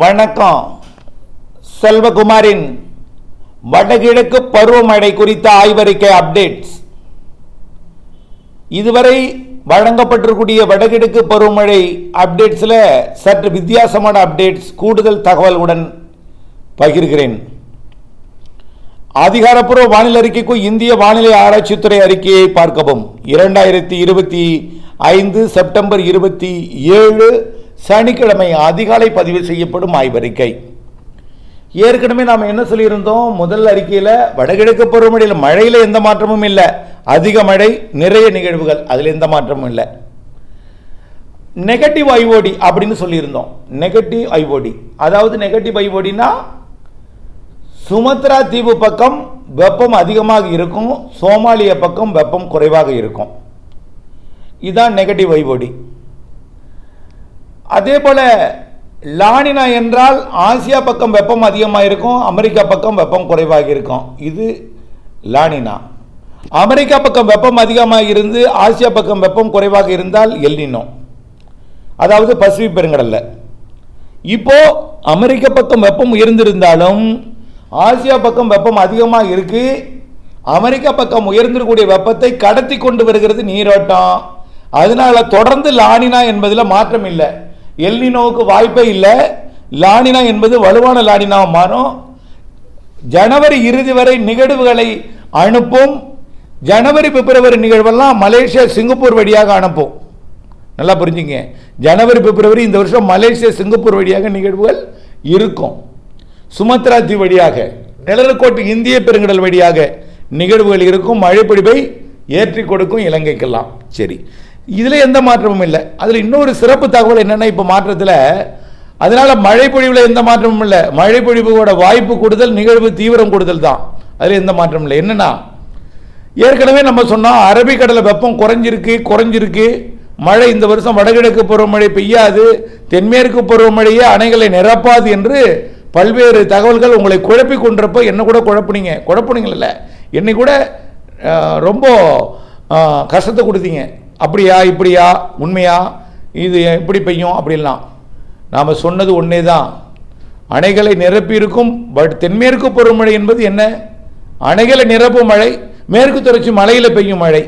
வணக்கம். செல்வகுமாரின் வடகிழக்கு பருவமழை குறித்த ஆய்வறிக்கை அப்டேட்ஸ். இதுவரை வழங்கப்பட்டிருக்கூடிய வடகிழக்கு பருவமழை அப்டேட்ஸில் சற்று வித்தியாசமான அப்டேட்ஸ் கூடுதல் தகவலுடன் பகிர்கிறேன். அதிகாரப்பூர்வ வானிலை அறிக்கைக்கும் இந்திய வானிலை ஆராய்ச்சித்துறை அறிக்கையை பார்க்கவும். இரண்டாயிரத்தி இருபத்தி ஐந்து செப்டம்பர் இருபத்தி ஏழு சனிக்கிழமை அதிகாலை பதிவு செய்யப்படும் ஆய்வறிக்கை. ஏற்கனவே நாம் என்ன சொல்லியிருந்தோம்? முதல் அறிக்கையில் வடகிழக்கு பருவமழையில் மழையில் எந்த மாற்றமும் இல்லை. அதிக மழை நிறைய நிகழ்வுகள் அதில் எந்த மாற்றமும் இல்லை. நெகட்டிவ் ஐஓடி அப்படின்னு சொல்லியிருந்தோம். நெகட்டிவ் ஐஓடி அதாவது நெகட்டிவ் ஐஓடினா சுமத்ரா தீவு பக்கம் வெப்பம் அதிகமாக இருக்கும் சோமாலிய பக்கம் வெப்பம் குறைவாக இருக்கும். இதுதான் நெகட்டிவ் ஐஓடி அதே போல் லானினா என்றால் ஆசியா பக்கம் வெப்பம் அதிகமாக இருக்கும் அமெரிக்கா பக்கம் வெப்பம் குறைவாக இருக்கும் இது லானினா. அமெரிக்கா பக்கம் வெப்பம் அதிகமாக இருந்து ஆசியா பக்கம் வெப்பம் குறைவாக இருந்தால் எல்லினோ அதாவது பசிபிக் பெருங்கடலில். இப்போ அமெரிக்க பக்கம் வெப்பம் உயர்ந்திருந்தாலும் ஆசியா பக்கம் வெப்பம் அதிகமாக இருக்கு அமெரிக்கா பக்கம் உயர்ந்திருக்கக்கூடிய வெப்பத்தை கடத்தி கொண்டு வருகிறது நீரோட்டம். அதனால தொடர்ந்து லானினா என்பதில் மாற்றம் இல்லை எல்லினோவுக்கு வாய்ப்பே இல்லை. லானினா என்பது வலுவான லானினாவை மாறும். ஜனவரி இறுதி வரை நிகழ்வுகளை அனுப்பும். ஜனவரி பிப்ரவரி நிகழ்வெல்லாம் மலேசியா சிங்கப்பூர் வழியாக அனுப்பும். நல்லா புரிஞ்சுங்க. ஜனவரி பிப்ரவரி இந்த வருஷம் மலேசியா சிங்கப்பூர் வழியாக நிகழ்வுகள் இருக்கும். சுமத்ரா தீவு வழியாக நிழலுக்கோட்டு இந்திய பெருங்கடல் வழியாக நிகழ்வுகள் இருக்கும். மழைப்பிடிப்பை ஏற்றி கொடுக்கும் இலங்கைக்கெல்லாம். சரி. இதில் எந்த மாற்றமும் இல்லை. அதில் இன்னொரு சிறப்பு தகவல் என்னென்னா இப்போ மாற்றத்தில் அதனால் மழை பொழிவில் எந்த மாற்றமும் இல்லை. மழை பொழிவோட வாய்ப்பு கூடுதல் நிகழ்வு தீவிரம் கூடுதல் தான். அதில் எந்த மாற்றமும் இல்லை. என்னென்னா ஏற்கனவே நம்ம சொன்னோம் அரபிக்கடலை வெப்பம் குறைஞ்சிருக்கு குறைஞ்சிருக்கு. மழை இந்த வருஷம் வடகிழக்கு பருவமழை பெய்யாது. தென்மேற்கு பருவமழையே அணைகளை நிரப்பாது என்று பல்வேறு தகவல்கள் உங்களை குழப்பி கொண்டிருப்ப என்ன கூட குழப்பினீங்க. குழப்புனீங்கல்ல என்னை கூட ரொம்ப கஷ்டத்தை கொடுத்தீங்க. அப்படியா இப்படியா உண்மையா இது எப்படி பெய்யும் அப்படின்லாம் நாம் சொன்னது ஒன்றே தான் அணைகளை நிரப்பியிருக்கும் பட் தென்மேற்கு பருவமழை என்பது என்ன? அணைகளை நிரப்பும் மழை மேற்கு தொடர்ச்சி மலையில் பெய்யும் மழை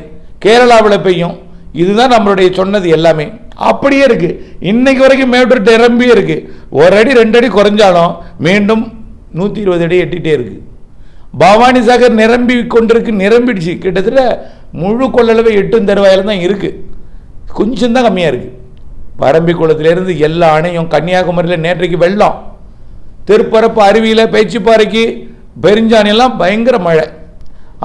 கேரளாவில் பெய்யும். இதுதான் நம்மளுடைய சொன்னது எல்லாமே. அப்படியே இருக்குது இன்னைக்கு வரைக்கும் மேட்டூர் நிரம்பியே இருக்குது ஒரு அடி ரெண்டு அடி குறைஞ்சாலும் மீண்டும் நூற்றி இருபது அடி எட்டிகிட்டே இருக்குது பவானி சாகர் நிரம்பி கொண்டிருக்கு நிரம்பிடுச்சு. கிட்டத்தட்ட முழு கொள்ளளவு எட்டும் தருவாயில் தான் இருக்குது கொஞ்சம் தான் கம்மியாக இருக்குது பரம்பி குளத்திலேருந்து எல்லா அணையும் கன்னியாகுமரியில் நேற்றைக்கு வெள்ளம். திருப்பரப்பு அருவியில் பேச்சுப்பாறைக்கு பெருஞ்சாணியெல்லாம் பயங்கர மழை.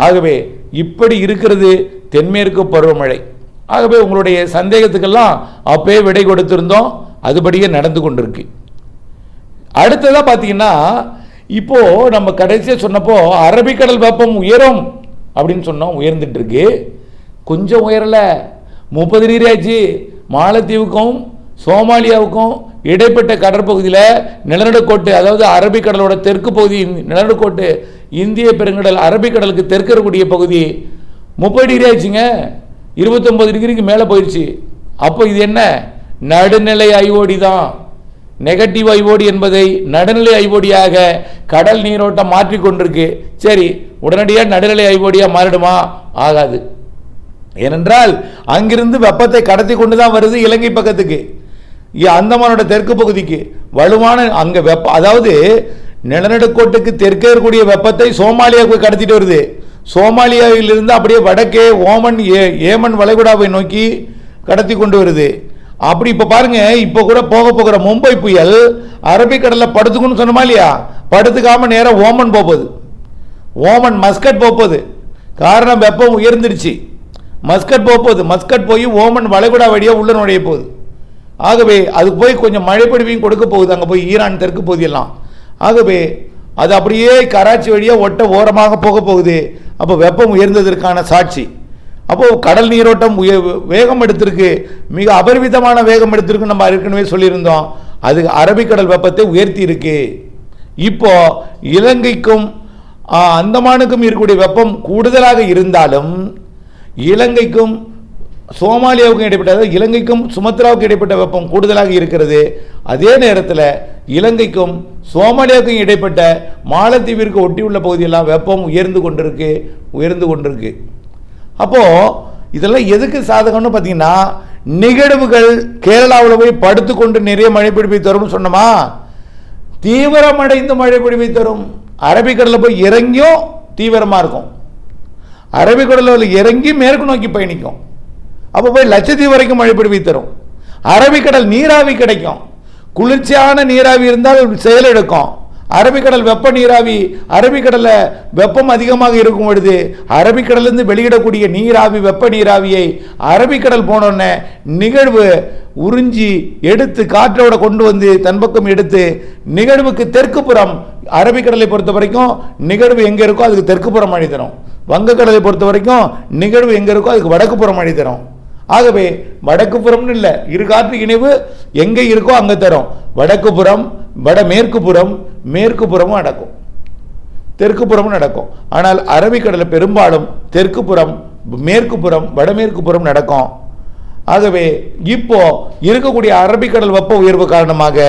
ஆகவே இப்படி இருக்கிறது தென்மேற்கு பருவமழை. ஆகவே உங்களுடைய சந்தேகத்துக்கெல்லாம் அப்பயே விடை கொடுத்திருந்தோம். அதுபடியே நடந்து கொண்டிருக்கு. அடுத்ததாக பார்த்தீங்கன்னா இப்போது நம்ம கடைசியாக சொன்னப்போ அரபிக்கடல் வெப்பம் உயரும் அப்படின்னு சொன்னோம் உயர்ந்துட்டு இருக்கு. கொஞ்சம் உயரல. முப்பது டிகிரி ஆச்சு. மாலத்தீவுக்கும் சோமாலியாவுக்கும் இடைப்பட்ட கடற்பகுதியில் நிலநடுக்கோட்டு அதாவது அரபிக்கடலோட தெற்கு பகுதி நிலநடுக்கோட்டு இந்திய பெருங்கடல் அரபிக்கடலுக்கு தெற்கு இருக்கக்கூடிய பகுதி முப்பது டிகிரி ஆச்சுங்க. இருபத்தொம்பது டிகிரிக்கு மேலே போயிடுச்சு அப்போ இது என்ன? நடுநிலை ஐஓடி தான். நெகட்டிவ் ஐஓடி என்பதை நடுநிலை ஐஓடியாக கடல் நீரோட்டம் மாற்றிக்கொண்டிருக்கு சரி உடனடியாக நடுநிலை ஐஓடியாக மாறிடுமா? ஆகாது. ஏனென்றால் அங்கிருந்து வெப்பத்தை கடத்தி கொண்டு தான் வருது இலங்கை பக்கத்துக்கு. அந்தமானோட தெற்கு பகுதிக்கு. வலுவான அங்கே வெப்ப அதாவது நிலநடுக்கோட்டுக்கு தெற்கே இருக்கக்கூடிய வெப்பத்தை சோமாலியாவுக்கு கடத்திட்டு வருது. சோமாலியாவிலிருந்து அப்படியே வடக்கே ஓமன் ஏ ஏமன் வளைகுடாவை நோக்கி கடத்தி கொண்டு வருது. அப்படி இப்போ பாருங்க இப்போ கூட போக போகிற மும்பை புயல் அரபிக்கடலில் படுத்துக்குன்னு சொன்னோமா இல்லையா? படுத்துக்காமல் நேராக ஓமன் போகுது ஓமன் மஸ்கட் போகுது காரணம் வெப்பம் உயர்ந்துருச்சு. மஸ்கட் போகுது மஸ்கட் போய் ஓமன் வளைகுடா வழியாக உள்ள நுழைய போகுது. ஆகவே அது போய் கொஞ்சம் மழை கொடுக்க போகுது. அங்கே போய் ஈரான் தெற்கு பகுதியெல்லாம். ஆகவே அது அப்படியே கராச்சி வழியாக ஒட்ட ஓரமாக போக போகுது. அப்போ வெப்பம் உயர்ந்ததற்கான சாட்சி. அப்போது கடல் நீரோட்டம் உய வேகம் எடுத்திருக்கு. மிக அபரிவிதமான வேகம் எடுத்திருக்கு நம்ம ஏற்கனவே சொல்லியிருந்தோம். அது அரபிக்கடல் வெப்பத்தை உயர்த்தி இருக்கு இப்போ இலங்கைக்கும் அந்தமானுக்கும் இருக்கக்கூடிய வெப்பம் கூடுதலாக இருந்தாலும் இலங்கைக்கும் சோமாலியாவுக்கும் இடைப்பட்ட இலங்கைக்கும் சுமத்ராவுக்கும் இடைப்பட்ட வெப்பம் கூடுதலாக இருக்கிறது. அதே நேரத்தில் இலங்கைக்கும் சோமாலியாவுக்கும் இடைப்பட்ட மாலத்தீவிற்கு ஒட்டியுள்ள பகுதியெல்லாம் வெப்பம் உயர்ந்து கொண்டிருக்கு உயர்ந்து கொண்டிருக்கு. அப்போது இதெல்லாம் எதுக்கு சாதகம்னு பார்த்தீங்கன்னா நிகழ்வுகள் கேரளாவில் போய் படுத்துக்கொண்டு நிறைய மழை பிடிப்பை தரும்னு சொன்னோமா? தீவிரமடைந்து மழை பிடிப்பை தரும். அரபிக்கடலில் போய் இறங்கியும் தீவிரமாக இருக்கும். அரபிக்கடலில் இறங்கி மேற்கு நோக்கி பயணிக்கும். அப்போ போய் லட்சத்தீவு வரைக்கும் மழை பிடிப்பை தரும். அரபிக்கடல் நீராவி கிடைக்கும். குளிர்ச்சியான நீராவி இருந்தால் செயலெடுக்கும் அரபிக்கடல் வெப்ப நீராவி அரபிக்கடலில் வெப்பம் அதிகமாக இருக்கும் பொழுது அரபிக்கடலிருந்து வெளியிடக்கூடிய நீராவி வெப்ப நீராவியை அரபிக்கடல் போனோடனே நிகழ்வு உறிஞ்சி எடுத்து காற்றோட கொண்டு வந்து தன் பக்கம் எடுத்து நிகழ்வுக்கு தெற்கு புறம் அரபிக்கடலை பொறுத்த வரைக்கும் நிகழ்வு எங்கே இருக்கோ அதுக்கு தெற்கு புறம் மழை தரும். வங்கக்கடலை பொறுத்த வரைக்கும் நிகழ்வு எங்கே இருக்கோ அதுக்கு வடக்கு புறம் மழை தரும். ஆகவே வடக்கு புறம்னு இல்லை இரு காற்று இணைவு எங்கே இருக்கோ அங்கே தரும். வடக்கு புறம் வட மேற்கு புறம் மேற்கு புறமும் நடக்கும் தெற்கு புறமும் நடக்கும். ஆனால் அரபிக்கடலில் பெரும்பாலும் தெற்கு புறம் மேற்கு புறம் வடமேற்கு புறம் நடக்கும். ஆகவே இப்போ இருக்கக்கூடிய அரபிக்கடல் வெப்ப உயர்வு காரணமாக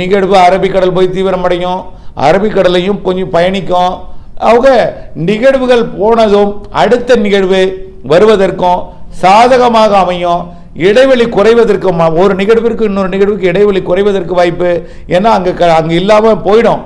நிகழ்வு அரபிக்கடல் போய் தீவிரமடையும். அரபிக்கடலையும் கொஞ்சம் பயணிக்கும். அவங்க நிகழ்வுகள் போனதும் அடுத்த நிகழ்வு வருவதற்கும் சாதகமாக அமையும். இடைவெளி குறைவதற்கு ஒரு நிகழ்விற்கு இன்னொரு நிகழ்வுக்கு இடைவெளி குறைவதற்கு வாய்ப்பு ஏன்னா அங்கே க அங்கே இல்லாமல் போயிடும்.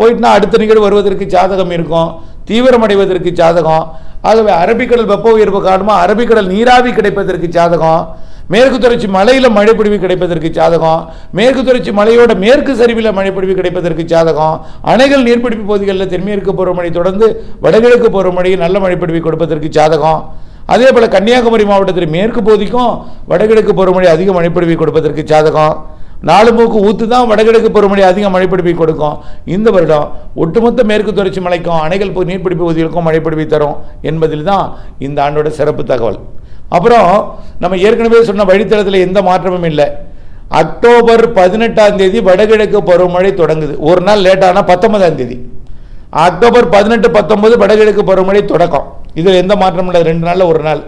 போயிட்டுனா அடுத்த நிகழ்வு வருவதற்கு சாதகம் இருக்கும் தீவிரமடைவதற்கு சாதகம். ஆகவே அரபிக்கடல் வெப்ப உயர்வு காரணமாக அரபிக்கடல் நீராவி கிடைப்பதற்கு சாதகம். மேற்கு தொடர்ச்சி மலையில் மழைப்பிடிவு கிடைப்பதற்கு சாதகம். மேற்கு தொடர்ச்சி மலையோட மேற்கு சரிவில் மழைப்பிடிவு கிடைப்பதற்கு சாதகம். அணைகள் நீர்பிடிப்பு பகுதிகளில் தென்மேற்கு பருவமழை தொடர்ந்து வடகிழக்கு பருவமழையில் நல்ல மழைப்பிடிவு கொடுப்பதற்கு சாதகம். அதே போல் கன்னியாகுமரி மாவட்டத்தில் மேற்கு பகுதிக்கும் வடகிழக்கு பருவமழை அதிக மழைப்பொழிவை கொடுப்பதற்கு சாதகம். நாலு மூக்கு ஊற்று தான் வடகிழக்கு பருவமழை அதிக மழைப்பிடிப்பை கொடுக்கும். இந்த வருடம் ஒட்டுமொத்த மேற்கு தொடர்ச்சி மலைக்கும் அணைகள் பகு- நீர்பிடிப்பு பகுதிகளுக்கும் மழைப்பிடிப்பை தரும் என்பதில் தான் இந்த ஆண்டோட சிறப்பு தகவல். அப்புறம் நம்ம ஏற்கனவே சொன்ன வழித்தடத்தில் எந்த மாற்றமும் இல்லை. அக்டோபர் பதினெட்டாம் தேதி வடகிழக்கு பருவமழை தொடங்குது. ஒரு நாள் லேட்டானா பத்தொன்பதாம் தேதி. அக்டோபர் பதினெட்டு பத்தொன்பது வடகிழக்கு பருவமழை தொடக்கம். இதில் எந்த மாற்றமும் இல்லை ரெண்டு நாளில் ஒரு நாள்.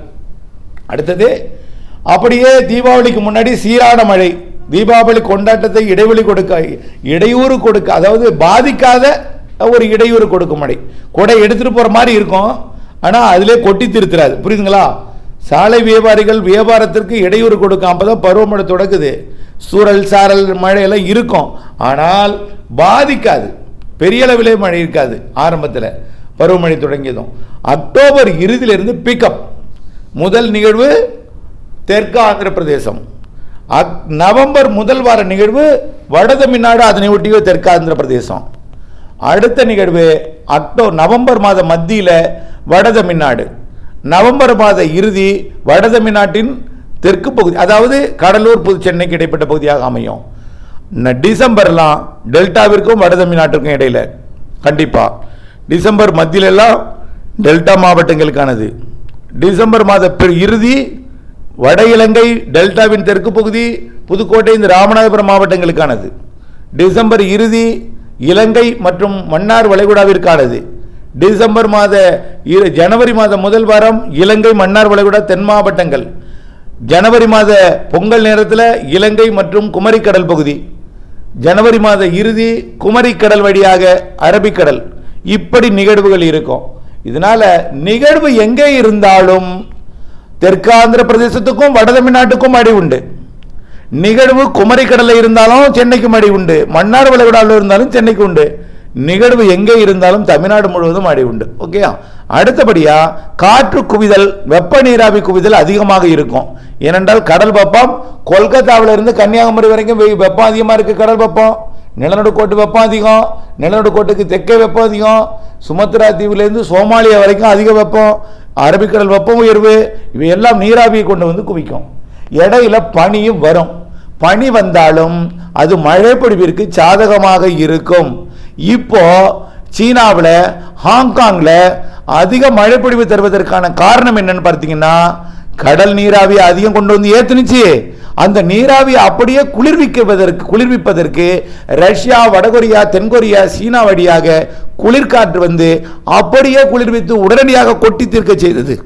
அடுத்தது அப்படியே தீபாவளிக்கு முன்னாடி சீரான மழை. தீபாவளி கொண்டாட்டத்தை இடைவெளி கொடுக்க இடையூறு கொடுக்க அதாவது பாதிக்காத ஒரு இடையூறு கொடுக்கும் மழை. கொடை எடுத்துட்டு போகிற மாதிரி இருக்கும். ஆனால் அதிலே கொட்டி திருத்துறாது. புரியுதுங்களா? சாலை வியாபாரிகள் வியாபாரத்திற்கு இடையூறு கொடுக்காம தான் பருவமழை தொடக்குது. சூறல் சாரல் மழையெல்லாம் இருக்கும். ஆனால் பாதிக்காது. பெரிய அளவிலே மழை இருக்காது ஆரம்பத்தில். பருவமழை தொடங்கியதும். அக்டோபர் இறுதியிலிருந்து பிக்கப் முதல் நிகழ்வு தெற்கு ஆந்திர பிரதேசம். அக்- நவம்பர் முதல் வார நிகழ்வு வட தமிழ்நாடு அதனை ஒட்டியோ தெற்கு ஆந்திர பிரதேசம். அடுத்த நிகழ்வு அக்டோ நவம்பர் மாத மத்தியில் வட தமிழ்நாடு. நவம்பர் மாத இறுதி வட தமிழ்நாட்டின் தெற்கு பகுதி அதாவது கடலூர் புதுச்சென்னைக்கு இடைப்பட்ட பகுதியாக அமையும். டிசம்பர்லாம் டெல்டாவிற்கும் வட தமிழ்நாட்டிற்கும் இடையில. கண்டிப்பாக டிசம்பர் மத்தியிலெல்லாம் டெல்டா மாவட்டங்களுக்கானது. டிசம்பர் மாத இறுதி வட இலங்கை டெல்டாவின் தெற்கு பகுதி புதுக்கோட்டை இந்த ராமநாதபுரம் மாவட்டங்களுக்கானது. டிசம்பர் இறுதி இலங்கை மற்றும் மன்னார் வளைகுடாவிற்கானது. டிசம்பர் மாத இரு- ஜனவரி மாத முதல் வாரம் இலங்கை மன்னார் வளைகுடா தென் மாவட்டங்கள். ஜனவரி மாத பொங்கல் நேரத்தில் இலங்கை மற்றும் குமரிக்கடல் பகுதி. ஜனவரி மாத இறுதி குமரிக்கடல் வழியாக அரபிக்கடல். இப்படி நிகழ்வுகள் இருக்கும். இதனால நிகழ்வு எங்கே இருந்தாலும் தெற்காந்திர பிரதேசத்துக்கும் வட தமிழ்நாட்டுக்கும் அடி உண்டு. நிகழ்வு குமரிக்கடலில் இருந்தாலும் சென்னைக்கு அடி உண்டு. மன்னார் வளைகுடாவில் இருந்தாலும் சென்னைக்கு உண்டு. நிகழ்வு எங்கே இருந்தாலும் தமிழ்நாடு முழுவதும் அடி உண்டு. ஓகேயா அடுத்தபடியா காற்று குவிதல் வெப்ப நீராவி குவிதல் அதிகமாக இருக்கும். ஏனென்றால் கடல் வெப்பம் கொல்கத்தாவிலிருந்து கன்னியாகுமரி வரைக்கும் வெப்பம் அதிகமாக இருக்கு கடல் வெப்பம். நிலநடுக்கோட்டு வெப்பம் அதிகம். நிலநடுக்கோட்டுக்கு தெற்கே வெப்பம் அதிகம். சுமத்ரா தீவுலேருந்து சோமாலியா வரைக்கும் அதிக வெப்பம். அரபிக்கடல் வெப்பம் உயர்வு. இவையெல்லாம் நீராவியை கொண்டு வந்து குவிக்கும். இடையில பனியும் வரும். பனி வந்தாலும் அது மழைப்பொழிவிற்கு சாதகமாக இருக்கும். இப்போ சீனாவில் ஹாங்காங்கில் அதிக மழைப்பொழிவு தருவதற்கான காரணம் என்னன்னு பார்த்தீங்கன்னா கடல் நீராவி அதிகம் கொண்டு வந்து ஏத்துனுச்சு. அந்த நீராவி அப்படியே குளிர்விக்குவதற்கு குளிர்விப்பதற்கு ரஷ்யா வடகொரியா தென்கொரியா சீனா வழியாக குளிர்காற்று வந்து அப்படியே குளிர்வித்து உடனடியாக கொட்டி தீர்க்க செய்தது.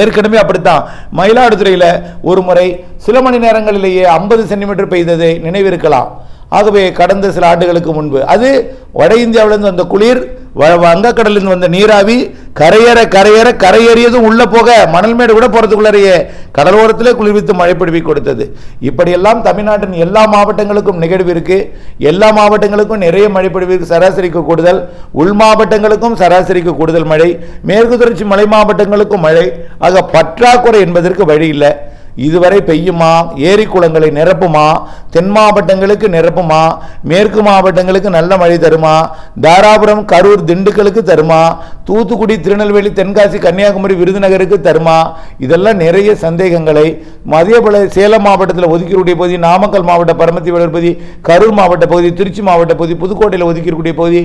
ஏற்கனவே அப்படித்தான். மயிலாடுதுறையில் ஒரு முறை சில மணி நேரங்களிலேயே ஐம்பது சென்டிமீட்டர் பெய்ததை நினைவிருக்கலாம். ஆகவே கடந்த சில ஆண்டுகளுக்கு முன்பு. அது வட இந்தியாவிலிருந்து வந்த குளிர் வ- வங்கக்கடலிருந்து வந்த நீராவி கரையேற கரையேற கரையேறியதும் உள்ளே போக மணல் மேடு கூட போகிறதுக்குள்ளறையே கடலோரத்திலே குளிர்வித்து மழை பிடிவி கொடுத்தது. இப்படியெல்லாம் தமிழ்நாட்டின் எல்லா மாவட்டங்களுக்கும் நிகழ்வு இருக்குது எல்லா மாவட்டங்களுக்கும் நிறைய மழை பிடிவிற்கு சராசரிக்கு கூடுதல். உள் மாவட்டங்களுக்கும் சராசரிக்கு கூடுதல் மழை. மேற்கு தொடர்ச்சி மலை மாவட்டங்களுக்கும் மழை. ஆக பற்றாக்குறை என்பதற்கு வழி இல்லை. இதுவரை பெய்யுமா? ஏரி குளங்களை நிரப்புமா? தென் மாவட்டங்களுக்கு நிரப்புமா? மேற்கு மாவட்டங்களுக்கு நல்ல மழை தருமா? தாராபுரம் கரூர் திண்டுக்கலுக்கு தருமா? தூத்துக்குடி திருநெல்வேலி தென்காசி கன்னியாகுமரி விருதுநகருக்கு தருமா? இதெல்லாம் நிறைய சந்தேகங்களை மதிய சேலம் மாவட்டத்தில் ஒதுக்கக்கூடிய பகுதி நாமக்கல் மாவட்ட பரமத்தி வளர் பகுதி கரூர் மாவட்ட பகுதி திருச்சி மாவட்ட பகுதி புதுக்கோட்டையில் ஒதுக்கக்கூடிய பகுதி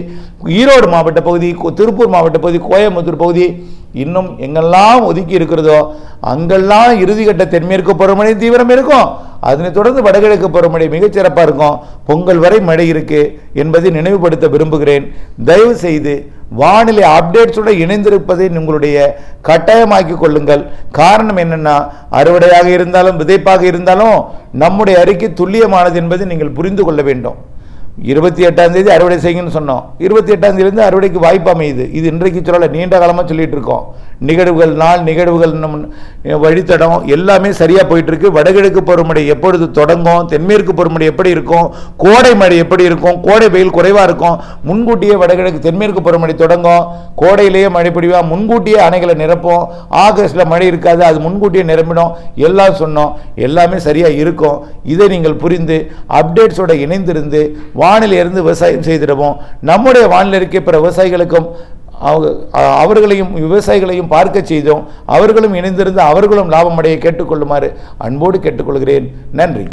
ஈரோடு மாவட்ட பகுதி திருப்பூர் மாவட்ட பகுதி கோயம்புத்தூர் பகுதி இன்னும் எங்கெல்லாம் ஒதுக்கி இருக்கிறதோ அங்கெல்லாம் இறுதிக்கட்ட தென்மேற்கு பருவமழை தீவிரம் இருக்கும். அதனைத் தொடர்ந்து வடகிழக்கு பருவமழை மிகச்சிறப்பாக இருக்கும். பொங்கல் வரை மழை இருக்கு என்பதை நினைவுபடுத்த விரும்புகிறேன். தயவு செய்து வானிலை அப்டேட்ஸோடு இணைந்திருப்பதை உங்களுடைய கட்டாயமாக்கி கொள்ளுங்கள். காரணம் என்னென்னா அறுவடையாக இருந்தாலும் விதைப்பாக இருந்தாலும் நம்முடைய அறிக்கை துல்லியமானது என்பதை நீங்கள் புரிந்து கொள்ள வேண்டும். இருபத்தி எட்டாம் தேதி அறுவடை செய்யுங்கன்னு சொன்னோம். இருபத்தி எட்டாம் தேதியிலிருந்து அறுவடைக்கு வாய்ப்பு அமையுது. இது இன்றைக்கு சொல்லலை நீண்ட காலமாக சொல்லிட்டு இருக்கோம். நிகழ்வுகள் நாள் நிகழ்வுகள் நம் வழித்தடம் எல்லாமே சரியாக போயிட்டுருக்கு. வடகிழக்கு பருவமழை எப்பொழுது தொடங்கும்? தென்மேற்கு பருவமழை எப்படி இருக்கும்? கோடை மழை எப்படி இருக்கும்? கோடை வெயில் குறைவாக இருக்கும்? முன்கூட்டியே வடகிழக்கு தென்மேற்கு பருவமழை தொடங்கும். கோடையிலேயே மழை பிடிவா முன்கூட்டியே அணைகளை நிரப்போம். ஆகஸ்ட்டில் மழை இருக்காது அது முன்கூட்டியே நிரம்பிடும். எல்லாம் சொன்னோம். எல்லாமே சரியாக இருக்கும். இதை நீங்கள் புரிந்து அப்டேட்ஸோட இணைந்திருந்து வானிலையிலிருந்து விவசாயம் செய்திடுவோம். நம்முடைய வானிலை இருக்க பிற விவசாயிகளுக்கும் அவங்க- அவர்களையும் விவசாயிகளையும் பார்க்க செய்தோம். அவர்களும் இணைந்திருந்து அவர்களும் லாபம் அடைய கேட்டுக்கொள்ளுமாறு அன்போடு கேட்டுக்கொள்கிறேன். நன்றி.